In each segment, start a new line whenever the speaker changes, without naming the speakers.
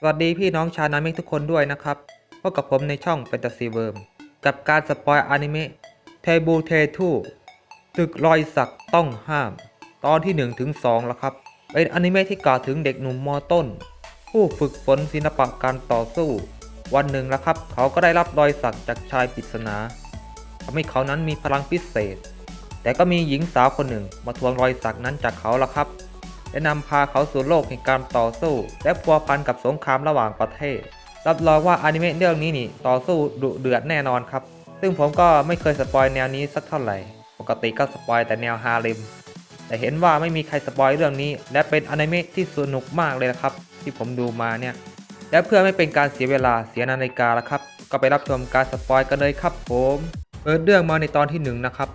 สวัสดีพี่น้องชาวนามิกทุกคนด้วยนะครับพบกับผมในช่อง Fantasy Worm กับการสปอยอนิเมะเทบูเททูตึกรอยสักต้องห้าม ตอนที่1ถึง2แล้วครับ เป็นอนิเมะที่กล่าวถึงเด็กหนุ่มมอต้น ผู้ฝึกฝนศิลปะการต่อสู้ วันหนึ่งแล้วครับ เขาก็ได้รับรอยสักจากชายปริศนาทำให้เขานั้นมีพลังพิเศษ แต่ก็มีหญิงสาวคนหนึ่งมาทวงรอยสักนั้นจากเขาละครับ และนำพาเขาสู่โลกแห่งการต่อสู้ และพัวพันกับสงครามระหว่างประเทศ รับรองว่าอนิเมะเรื่องนี้นี่ต่อสู้ดุเดือดแน่นอนครับ ซึ่งผมก็ไม่เคยสปอยแนวนี้สักเท่าไหร่ ปกติก็สปอยแต่แนวฮาเลมแต่เห็นว่าไม่มีใครสปอยเรื่องนี้ และเป็นอนิเมะที่สนุกมากเลยนะครับ ที่ผมดูมาเนี่ย และเพื่อไม่เป็นการเสียเวลาเสียนาฬิกาแล้วครับ ก็ไปรับชมการสปอยกันเลยครับผมเปิดเรื่องมาในตอนที่หนึ่งนะครับ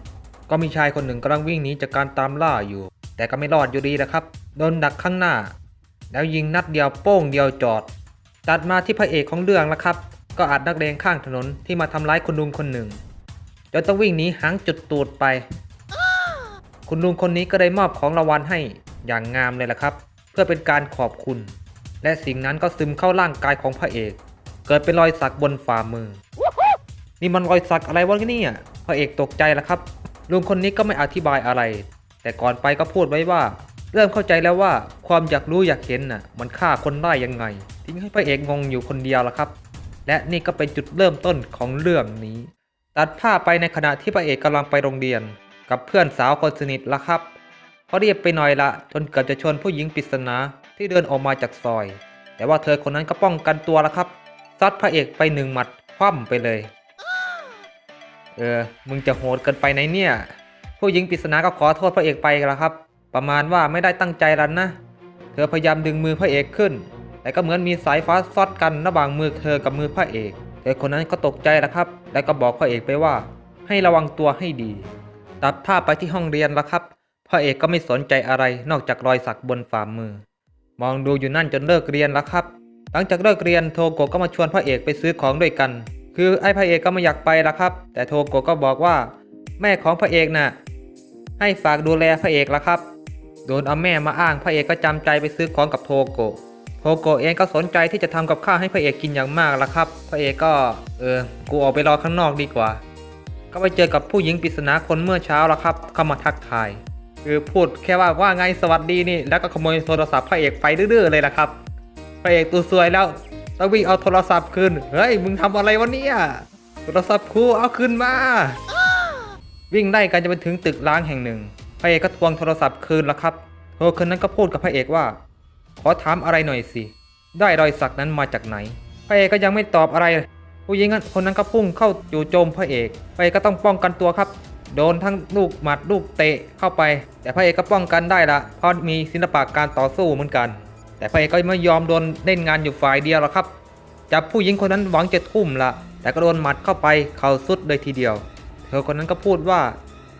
ก็มีชายคนหนึ่งกำลังวิ่งหนีจากการตามล่าอยู่ แต่ก็ไม่รอดอยู่ดีนะครับ โดนดักข้างหน้า แล้วยิงนัดเดียวโป้งเดียวจอด ตัดมาที่พระเอกของเรื่องแล้วครับ ก็อัดนักเลงข้างถนนที่มาทำร้ายคุณลุงคนหนึ่งจนต้องวิ่งหนีหางจุดตูดไป คุณลุงคนนี้ก็ได้มอบของรางวัลให้อย่างงามเลยละครับ เพื่อเป็นการขอบคุณ และสิ่งนั้นก็ซึมเข้าร่างกายของพระเอก เกิดเป็นรอยสักบนฝ่ามือ นี่มันรอยสักอะไรวะเนี่ยพระเอกตกใจแล้วครับลุงคนนี้ก็ไม่อธิบายอะไร แต่ก่อนไปก็พูดไว้ว่า เริ่มเข้าใจแล้วว่าความอยากรู้อยากเห็นน่ะมันฆ่าคนได้ยังไง ทิ้งให้พระเอกงงอยู่คนเดียวละครับ และนี่ก็เป็นจุดเริ่มต้นของเรื่องนี้ ตัดภาพไปในขณะที่พระเอกกำลังไปโรงเรียน กับเพื่อนสาวคนสนิทละครับเขาเรียบไปหน่อยละจนเกือบจะชนผู้หญิงปริศนาที่เดินออกมาจากซอย แต่ว่าเธอคนนั้นก็ป้องกันตัวละครับซัดพระเอกไปหนึ่งหมัดคว่ำไปเลย เออ มึงจะโหดเกินไปไหนเนี่ย ผู้หญิงปริศนาก็ขอโทษพระเอกไปแล้วครับ ประมาณว่าไม่ได้ตั้งใจรันนะ เธอพยายามดึงมือพระเอกขึ้น แต่ก็เหมือนมีสายฟ้าซอดกันระหว่างมือเธอกับมือพระเอกเธอคนนั้นก็ตกใจแล้วครับ แล้วก็บอกพระเอกไปว่า ให้ระวังตัวให้ดี ตัดภาพไปที่ห้องเรียนแล้วครับ พระเอกก็ไม่สนใจอะไรนอกจากรอยสักบนฝ่ามือ มองดูอยู่นั่นจนเลิกเรียนแล้วครับ หลังจากเลิกเรียนโทโกะก็มาชวนพระเอกไปซื้อของด้วยกัน คือไอ้พระเอกก็ไม่อยากไปละครับ แต่โทโกะก็บอกว่า แม่ของพระเอกน่ะ ให้ฝากดูแลพระเอกละครับ โดนเอาแม่มาอ้างพระเอกก็จำใจไปซื้อของกับโทโกะโทโกะเองก็สนใจที่จะทำกับข้าวให้พระเอกกินอย่างมากละครับ พระเอกก็เออ กูออกไปรอข้างนอกดีกว่า ก็ไปเจอกับผู้หญิงปริศนาคนเมื่อเช้าละครับ เข้ามาทักทายคือพูดแค่ว่าว่าไงสวัสดีนี่ แล้วก็ขโมยโทรศัพท์พระเอกไปดื้อๆเลยละครับ พระเอกตัวสวยแล้วต้องวิ่งเอาโทรศัพท์คืน เฮ้ย มึงทำอะไรวะเนี่ย โทรศัพท์ครูเอาคืนมา วิ่งไล่กันจะไปถึงตึกร้างแห่งหนึ่ง พระเอกก็ทวงโทรศัพท์คืนแล้วครับเธอคนนั้นก็พูดกับพระเอกว่า ขอถามอะไรหน่อยสิ ได้รอยสักนั้นมาจากไหน พระเอกก็ยังไม่ตอบอะไร ผู้หญิงคนนั้นก็พุ่งเข้าจู่โจมพระเอก พระเอกก็ต้องป้องกันตัวครับ โดนทั้งลูกหมัดลูกเตะเข้าไป แต่พระเอกก็ป้องกันได้ละ เพราะมีศิลปะการต่อสู้เหมือนกัน แต่พระเอกก็ไม่ยอมโดนเล่นงานอยู่ฝ่ายเดียวหรอกครับจับผู้หญิงคนนั้นหวังจะทุ่มละ แต่ก็โดนหมัดเข้าไป เข่าสุดเลยทีเดียว เธอคนนั้นก็พูดว่า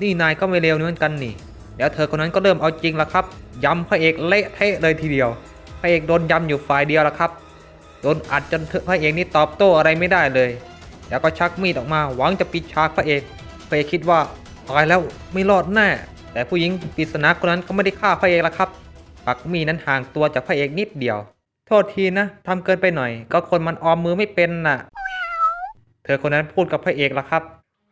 นี่นายก็ไม่เลวเหมือนกันนี่ แล้วเธอคนนั้นก็เริ่มเอาจริงละครับยำพระเอกเละเทะเลยทีเดียว พระเอกโดนยำอยู่ฝ่ายเดียวละครับโดนอัดจนพระเอกนี่ตอบโต้อะไรไม่ได้เลย แล้วก็ชักมีดออกมาหวังจะปิดฉากพระเอก พระเอกคิดว่าตายแล้วไม่รอดแน่ แต่ผู้หญิงปริศนาคนนั้นก็ไม่ได้ฆ่าพระเอกละครับ ปักมีดนั้นห่างตัวจากพระเอกนิดเดียว โทษทีนะทำเกินไปหน่อย ก็คนมันออมมือไม่เป็นน่ะ เธอคนนั้นพูดกับพระเอกละครับ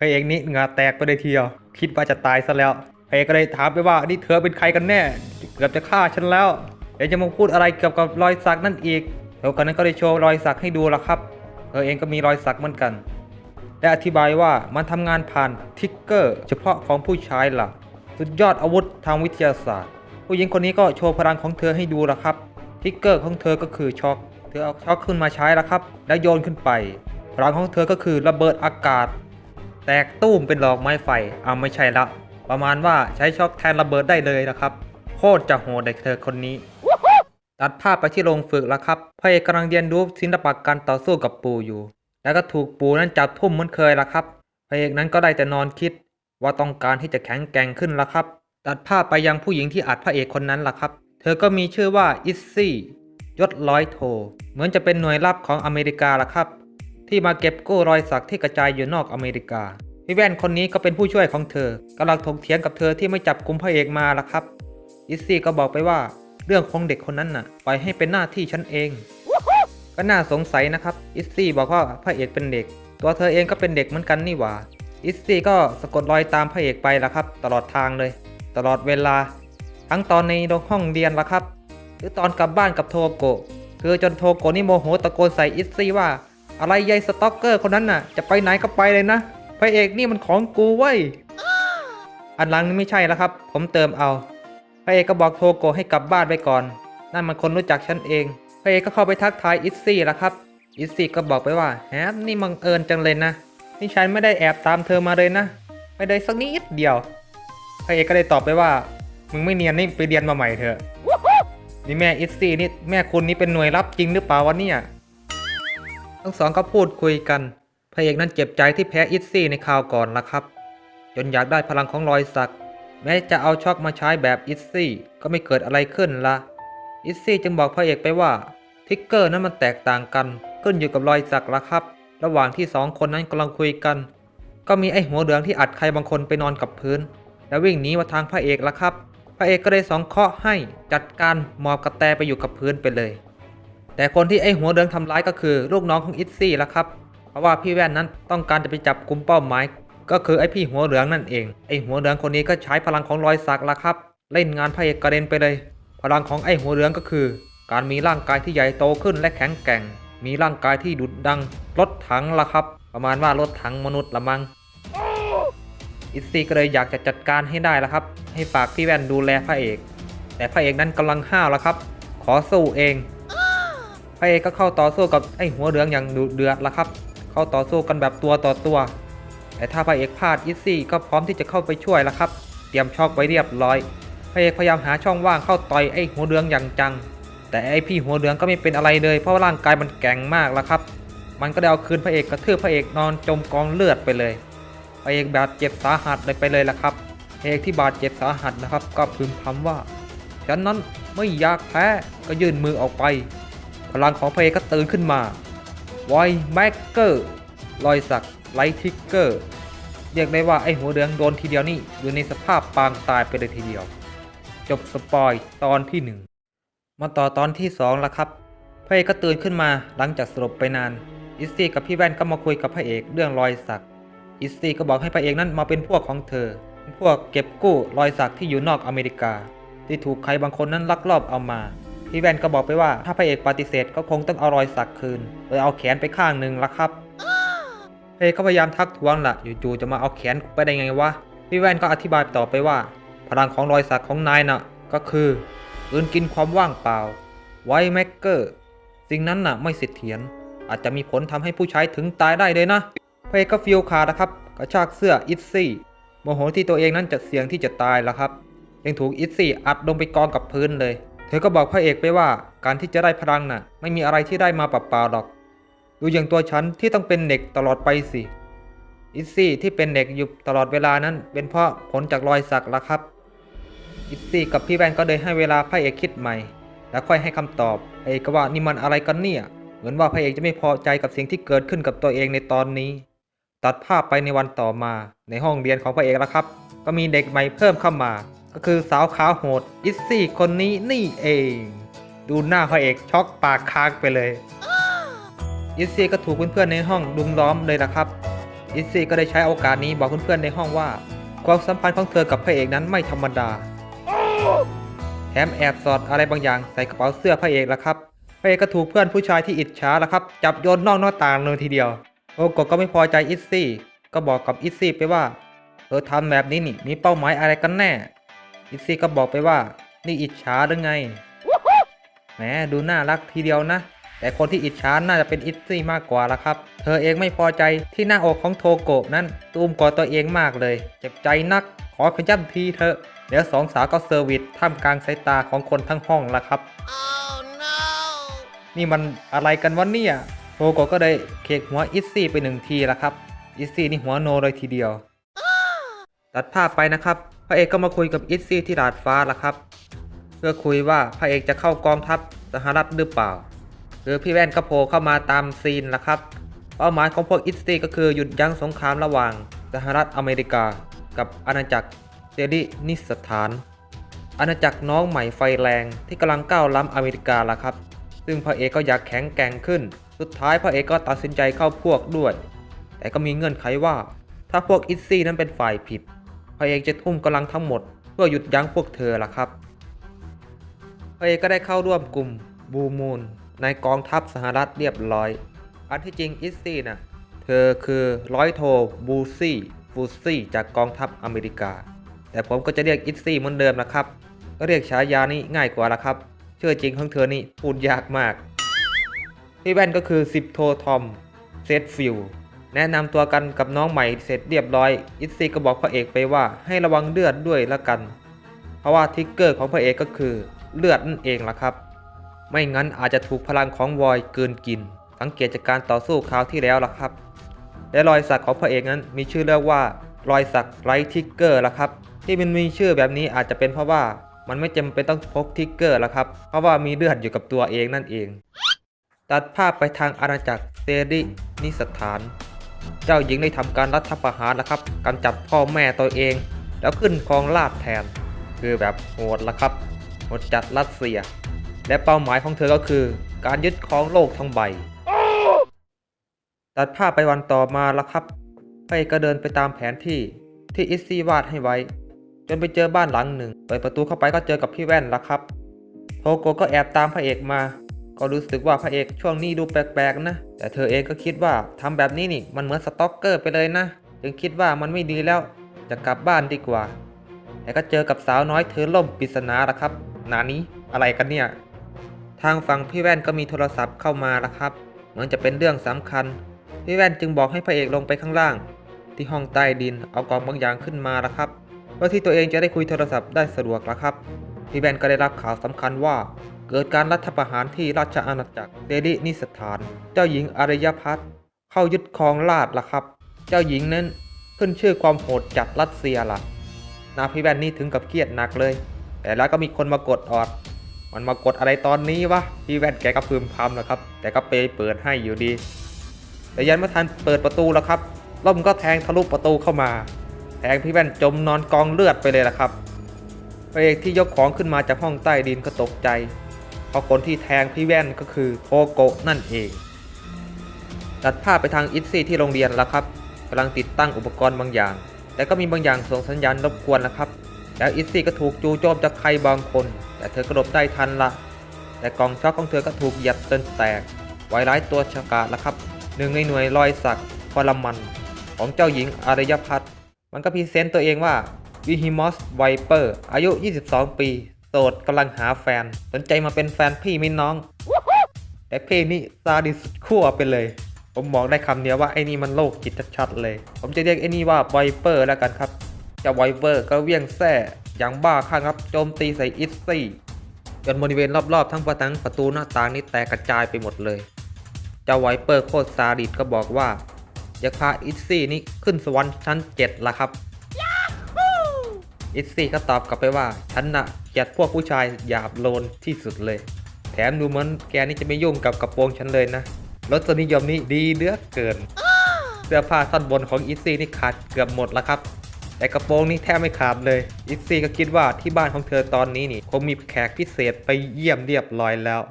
พระเอกนี่เหงื่อแตกไปเลยทีเดียวคิดว่าจะตายซะแล้วพระเอกก็เลยถามไปว่านี่เธอเป็นใครกันแน่เกือบจะฆ่าฉันแล้วเดี๋ยวจะมาพูดอะไรเกี่ยวกับรอยสักนั่นอีกเธอคนนั้นก็ได้โชว์รอยสักให้ดูละครับเธอเองก็มีรอยสักเหมือนกันและอธิบายว่ามันทำงานผ่านทิกเกอร์เฉพาะของผู้ชายล่ะสุดยอดอาวุธทางวิทยาศาสตร์ ผู้หญิงคนนี้ก็โชว์พลังของเธอให้ดูละครับทิกเกอร์ของเธอก็คือช็อคเธอเอาช็อคขึ้นมาใช้ละครับ แล้วโยนขึ้นไป พลังของเธอก็คือระเบิดอากาศ แตกตุ้มเป็นดอกไม้ไฟเอาไม่ใช่ละ ประมาณว่าใช้ช็อคแทนระเบิดได้เลยนะครับ โคตรจะโหดเด็กเธอคนนี้ ตัดภาพไปที่โรงฝึกแล้วครับพระเอกกำลังเรียนรู้ศิลปะการต่อสู้กับปูอยู่ แล้วก็ถูกปูนั้นจับทุ่มเหมือนเคยละครับพระเอกนั้นก็ได้แต่นอนคิด ว่าต้องการที่จะแข็งแกร่งขึ้นละครับ ตัดภาพไปยังผู้หญิงที่อัดพระเอกคนนั้นล่ะครับ เธอก็มีชื่อว่าอิซซี่ยศร้อยโท เหมือนจะเป็นหน่วยลับของอเมริกาละครับ ที่มาเก็บกู้รอยสักที่กระจายอยู่นอกอเมริกาพี่แว่นคนนี้ก็เป็นผู้ช่วยของเธอกำลังถกเถียงกับเธอที่ไม่จับกุมพระเอกมาล่ะครับอิซซี่ก็บอกไปว่าเรื่องของเด็กคนนั้นน่ะปล่อยให้เป็นหน้าที่ฉันเอง ก็น่าสงสัยนะครับอิซซี่บอกว่าพระเอกเป็นเด็ก ตัวเธอเองก็เป็นเด็กเหมือนกันนี่หว่าอิซซี่ก็สะกดรอยตามพระเอกไปละครับ ตลอดทางเลย ตลอดเวลา ทั้งตอนในโรงห้องเรียนละครับ หรือตอนกลับบ้านกับโทโกะคือจนโทโกะนี่โมโหตะโกนใส่อิซซี่ว่า อะไรยายสต็อกเกอร์คนนั้นน่ะ จะไปไหนก็ไปเลยนะพระเอกนี่มันของกูเว้ย อันหลังนี่ไม่ใช่แล้วครับ ผมเติมเอา พระเอกก็บอกโทโกให้กลับบ้านไปก่อน นั่นมันคนรู้จักฉันเอง พระเอกก็เข้าไปทักทายอิซซี่แล้วครับ อิซซี่ก็บอกไปว่าแฮมนี่มังเอิญจังเลยนะ นี่ฉันไม่ได้แอบตามเธอมาเลยนะ ไม่ได้สักนิดเดียว พระเอกก็เลยตอบไปว่า มึงไม่เนียนนี่ไปเรียนมาใหม่เถอะ นี่แม่อิซซี่นี่แม่คุณนี่เป็นหน่วยรับจริงหรือเปล่าวะเนี่ย ทั้งสองก็พูดคุยกันพระเอกนั้นเจ็บใจที่แพ้อิซซี่ในคราวก่อนละครับ จนอยากได้พลังของรอยสัก แม้จะเอาช็อกมาใช้แบบอิซซี่ก็ไม่เกิดอะไรขึ้นละอิซซี่จึงบอกพระเอกไปว่าทิกเกอร์นั้นมันแตกต่างกัน ขึ้นอยู่กับรอยสักละครับ ระหว่างที่สองคนนั้นกำลังคุยกัน ก็มีไอ้หัวเหลืองที่อัดใครบางคนไปนอนกับพื้น แล้ววิ่งหนีมาทางพระเอกละครับ พระเอกก็เลยสองเคาะให้จัดการหมอบกระแตไปอยู่กับพื้นไปเลย แต่คนที่ไอ้หัวเหลืองทำร้ายก็คือลูกน้องของอิซซี่ละครับ เพราะว่าพี่แว่นนั้นต้องการจะไปจับกลุ่มเป้าหมาย ก็คือไอ้พี่หัวเหลืองนั่นเอง ไอ้หัวเหลืองคนนี้ก็ใช้พลังของรอยสักละครับ เล่นงานพระเอกกระเด็นไปเลย พลังของไอ้หัวเหลืองก็คือ การมีร่างกายที่ใหญ่โตขึ้นและแข็งแกร่ง มีร่างกายที่ดุดดังรถถังละครับ ประมาณว่ารถถังมนุษย์ละมังอิซซี่ก็เลยอยากจะจัดการให้ได้ละครับ ให้ฝากพี่แว่นดูแลพระเอก แต่พระเอกนั้นกำลังห้าวละครับ ขอสู้เอง พระเอกก็เข้าต่อสู้กับไอ้หัวเหลืองอย่างดุเดือดละครับ เข้าต่อสู้กันแบบตัวต่อตัว แต่ถ้าพระเอกพลาดอิซซี่ก็พร้อมที่จะเข้าไปช่วยล้วครับ เตรียมช็อกไว้เรียบร้อย พระเอกพยายามหาช่องว่างเข้าต่อยไอ้หัวเหลืองอย่างจัง แต่ไอ้พี่หัวเหลืองก็ไม่เป็นอะไรเลยเพราะร่างกายมันแข็งมากล้วครับ มันก็ได้เอาคืนพระเอกกระทืบพระเอกนอนจมกองเลือดไปเลย พระเอกบาดเจ็บสาหัสเลยไปเลยละครับ พระเอกที่บาดเจ็บสาหัสนะครับ ก็พึมพำว่า ฉันนั้นไม่อยากแพ้ก็ยื่นมือออกไป พลังของพระเอกก็ตื่นขึ้นมาไวแม็กเกอร์รอยสักไลทิกเกอร์เรียกได้ว่าไอหัวเหลืองโดนทีเดียวนี่อยู่ในสภาพปางตายไปเลยทีเดียว จบสปอยตอนที่หนึ่งมาต่อตอนที่สองละครับพระเอกก็ตื่นขึ้นมาหลังจากสลบไปนานอิสซี่กับพี่แว่นก็มาคุยกับพระเอกเรื่องรอยสักอิสซี่ก็บอกให้พระเอกนั้นมาเป็นพวกของเธอเป็นพวกเก็บกู้รอยสักที่อยู่นอกอเมริกา ที่ถูกใครบางคนนั้นลักลอบเอามา พี่แว่นก็บอกไปว่าถ้าพระเอกปฏิเสธก็คงต้องเอารอยสักคืนโดยเอาแขนไปข้างหนึ่งละครับพระเอกก็พยายามทักท้วงละอยู่ๆจะมาเอาแขนไปได้ไงวะพี่แว่นก็อธิบายต่อไปว่า พลังของรอยสักของนายน่ะก็คือปืนกินความว่างเปล่า ไวแม็กเกอร์สิ่งนั้นน่ะไม่เสถียรอาจจะมีผลทำให้ผู้ใช้ถึงตายได้เลยนะพระเอกก็ฟิลขาดนะครับกระชากเสื้ออิซซี่โมโหที่ตัวเองนั้นจะเสี่ยงที่จะตายแล้วครับยังถูกอิซซี่อัดลงไปกองกับพื้นเลย เธอก็บอกพระเอกไปว่าการที่จะได้พลังน่ะ ไม่มีอะไรที่ได้มาเปล่าๆหรอก ดูอย่างตัวฉันที่ต้องเป็นเด็กตลอดไปสิอิซซี่ที่เป็นเด็กอยู่ตลอดเวลานั้น เป็นเพราะผลจากรอยสักละครับ อิซซี่กับพี่แวนก็เลยให้เวลาพระเอกคิดใหม่ แล้วค่อยให้คำตอบพระเอกก็ว่านี่มันอะไรกันเนี่ย เหมือนว่าพระเอกจะไม่พอใจกับสิ่งที่เกิดขึ้นกับตัวเองในตอนนี้ ตัดภาพไปในวันต่อมา ในห้องเรียนของพระเอกล้วครับ ก็มีเด็กใหม่เพิ่มเข้ามา ก็คือสาวขาวโหดอิซซี่คนนี้นี่เอง ดูหน้าพระเอกช็อกปากค้างไปเลยอิซซี่ก็ถูกเพื่อนๆในห้องดุมล้อมเลยนะครับอิซซี่ก็ได้ใช้โอกาสนี้บอกเพื่อนๆในห้องว่า ความสัมพันธ์ของเธอกับพระเอกนั้นไม่ธรรมดาแถมแอบสอดอะไรบางอย่างใส่กระเป๋าเสื้อพระเอกแล้วครับพระเอกก็ถูกเพื่อนผู้ชายที่อิจฉาแล้วครับ จับโยนนอกหน้าต่างเลยทีเดียว โอโกะก็ไม่พอใจอิซซี่ ก็บอกกับอิซซี่ไปว่า เธอทำแบบนี้นี่มีเป้าหมายอะไรกันแน่ อิซซี่ก็บอกไปว่า นี่อิจฉาหรือไง แหมดูน่ารักทีเดียวนะ แต่คนที่อิจฉาน่าจะเป็นอิซซี่มากกว่าละครับ เธอเองไม่พอใจที่หน้าอกของโทโกะนั้นตูมกว่าตัวเองมากเลย เจ็บใจนัก ขอขย้ำทีเถอะเดี๋ยวสองสาวก็เซอร์วิสท่ามกลางสายตาของคนทั้งห้องละครับ
Oh no!
นี่มันอะไรกันวะเนี่ยโทโกะก็ได้เคกหัวอิซซี่ไปหนึ่งทีละครับ อิซซี่นี่หัวโนเลยทีเดียว ตัดภาพไปนะครับ พระเอกก็มาคุยกับอิซซี่ที่ดาดฟ้าละครับ เพื่อคุยว่าพระเอกจะเข้ากองทัพสหรัฐหรือเปล่าคือพี่แว่นก็โผล่เข้ามาตามซีนละครับ เป้าหมายของพวกอิซซี่ก็คือหยุดยั้งสงครามระหว่างสหรัฐอเมริกา กับอาณาจักรเซรินิสถาน อาณาจักรน้องใหม่ไฟแรงที่กำลังก้าวล้ำอเมริกาล่ะครับซซึ่งพระเอกก็อยากแข็งแกร่งขึ้น สุดท้ายพระเอกก็ตัดสินใจเข้าพวกด้วย แต่ก็มีเงื่อนไขว่า ถ้าพวกอิซซี่นั้นเป็นฝ่ายผิด พระเอกจะทุ่มกำลังทั้งหมด เพื่อหยุดยั้งพวกเธอล่ะครับพระเอกก็ได้เข้าร่วมกลุ่มบูมูนในกองทัพสหรัฐเรียบร้อย อันที่จริงอิซซี่นะเธอคือร้อยโทบูซี่ฟูซี่จากกองทัพอเมริกา แต่ผมก็จะเรียกอิซซี่เหมือนเดิมนะครับ ก็เรียกฉายานี้ง่ายกว่าละครับ ชื่อจริงของเธอนี่พูดยากมากพี่แว่นก็คือสิบโททอมเซตฟิล แนะนำตัวกันกับน้องใหม่เสร็จเรียบร้อย อิซซี่ก็บอกพระเอกไปว่าให้ระวังเลือดด้วยละกัน เพราะว่าทิกเกอร์ของพระเอกก็คือเลือดนั่นเองล่ะครับ ไม่งั้นอาจจะถูกพลังของวอยเกินกิน สังเกตจากการต่อสู้คราวที่แล้วล่ะครับ และรอยสักของพระเอกนั้นมีชื่อเรียกว่า รอยสักไรทิกเกอร์ล่ะครับ ที่มันมีชื่อแบบนี้อาจจะเป็นเพราะว่ามันไม่จำเป็นต้องพกทิกเกอร์ล่ะครับ เพราะว่ามีเลือดอยู่กับตัวเองนั่นเอง ตัดภาพไปทางอาณาจักรเซรินิสถาน เจ้าหญิงได้ทำการรัฐประหารแล้วครับกำจัดพ่อแม่ตัวเอง แล้วขึ้นครองราชแทน คือแบบโหดละครับโหดจัดรัสเซีย และเป้าหมายของเธอก็คือ การยึดครองโลกทั้งใบ ตัดภาพไปวันต่อมาล้วครับพระเอกก็เดินไปตามแผนที่ที่อิซซี่วาดให้ไว้ จนไปเจอบ้านหลังหนึ่งเปิดประตูเข้าไปก็เจอกับพี่แว่นล้วครับโทโกก็แอบตามพระเอกมา ก็รู้สึกว่าพระเอกช่วงนี้ดูแปลกๆนะ แต่เธอเองก็คิดว่าทำแบบนี้นี่มันเหมือนสต็อกเกอร์ไปเลยนะ จึงคิดว่ามันไม่ดีแล้วจะกลับบ้านดีกว่า แต่ก็เจอกับสาวน้อยถือล่มปริศนาละครับ นานี้อะไรกันเนี่ย ทางฝั่งพี่แว่นก็มีโทรศัพท์เข้ามาล้วครับ เหมือนจะเป็นเรื่องสำคัญ พี่แว่นจึงบอกให้พระเอกลงไปข้างล่าง ที่ห้องใต้ดินเอากล่องบางอย่างขึ้นมาล้วครับเพื่อที่ตัวเองจะได้คุยโทรศัพท์ได้สะดวกล้วครับพี่แว่นก็ได้รับข่าวสำคัญว่า เกิดการรัฐประหารที่ราชอาณาจักรเซรินิสถาน เจ้าหญิงอารยพัฒน์เข้ายึดครองราชละครับ เจ้าหญิงนั้นขึ้นชื่อความโหดจัดรัสเซียล่ะ นาพี่แว่นนี่ถึงกับเครียดหนักเลย แต่แล้วก็มีคนมากดออด มันมากดอะไรตอนนี้วะพี่แว่นแกก็พึมพำนะครับ แต่ก็เปเปิดให้อยู่ดี แต่ยันไม่ทันเปิดประตูแล้วครับล่มก็แทงทะลุประตูเข้ามา แทงพี่แว่นจมนอนกองเลือดไปเลยละครับพระเอกที่ยกของขึ้นมาจากห้องใต้ดินก็ตกใจ เพราะคนที่แทงพี่แว่นก็คือโทโกะนั่นเอง ตัดภาพไปทางอิตซี่ที่โรงเรียนแล้วครับกำลังติดตั้งอุปกรณ์บางอย่าง แต่ก็มีบางอย่างส่งสัญญาณรบกวนนะครับ แล้วอิตซี่ก็ถูกจูโจมจากใครบางคน แต่เธอก็หลบได้ทันละแต่กล่องช็อคของเธอก็ถูกหยัดจนแตกไวร้ายตัวฉกาจแล้วครับหนึ่งในหน่วยรอยสักพลมัน ของเจ้าหญิงอารยพัฒน์มันก็พรีเซนต์ตัวเองว่าวิฮิมอสไวเปอร์อายุ 22 ปี โสดกำลังหาแฟน สนใจมาเป็นแฟนพี่ไหมิน้อง แต่พี่นี่ซาดิสุดขั้วไปเลย ผมบอกได้คำเดียวว่าไอ้นี่มันโลกจิตชัดๆเลย ผมจะเรียกไอ้นี่ว่าไวเปอร์แล้วกันครับเจ้าไวเปอร์ก็เวียงแส่อย่างบ้าคลั่งครับโจมตีใส่อิตซี่จนบริเวณรอบๆ ทั้งประตังประตูหน้าต่างนี่แตกกระจายไปหมดเลย เจ้าไวเปอร์โคตรซาดิสก็บอกว่า อยากพาอิตซี่นี่ขึ้นสวรรค์ชั้นเจ็ดละครับ อิตซี่ก็ตอบกลับไปว่าฉันน่ะเกลียดพวกผู้ชายหยาบโลนที่สุดเลย แถมดูเหมือนแกนี่จะไม่ยุ่งกับกระโปรงฉันเลยนะรสนิยมนี้ดีเหลือเกิน เสื้อผ้าท่อนบนของอิตซี่นี่ขาดเกือบหมดแล้วครับ แต่กระโปรงนี่แทบไม่ขาดเลย อิตซี่ก็คิดว่าที่บ้านของเธอตอนนี้นี่คงมีแขกพิเศษไปเยี่ยมเรียบร้อยแล้ว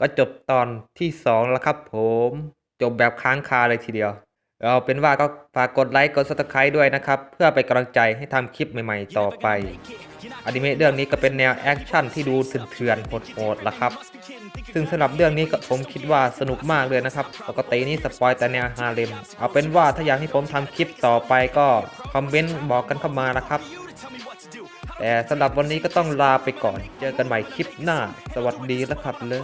ก็จบตอนที่ 2 แล้วครับผม จบแบบค้างคาเลยทีเดียวเอาเป็นว่าก็ฝากกดไลค์กด subscribe ด้วยนะครับ เพื่อเป็นกำลังใจให้ทำคลิปใหม่ๆต่อไปอนิเมะเรื่องนี้ก็เป็นแนวแอคชั่นที่ดูเถื่อนๆโหดๆละครับ ซึ่งสำหรับเรื่องนี้ก็ผมคิดว่าสนุกมากเลยนะครับ ปกตินี่สปอยแต่แนวฮาเลมเอาเป็นว่าถ้าอยากให้ผมทำคลิปต่อไปก็คอมเมนต์บอกกันเข้ามานะครับ แต่สำหรับวันนี้ก็ต้องลาไปก่อน เจอกันใหม่คลิปหน้า สวัสดีล้วครับเลย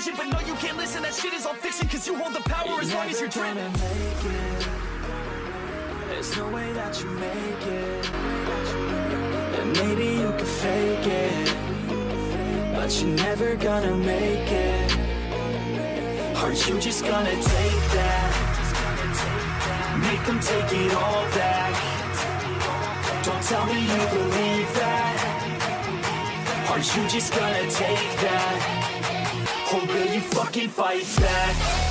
vision. But no, you can't listen, that shit is all fiction. Cause you hold the power as long as you're dreaming. Make it. There's no way that you make it. And maybe you can fake it. But you're never gonna make it. Are you just gonna take that? Make them take it all back. Don't tell me you believe that. Are you just gonna take that? Or will you fucking fight back?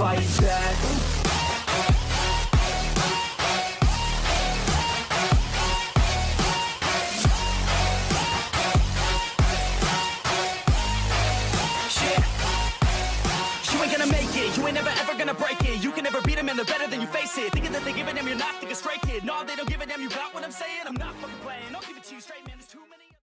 fight back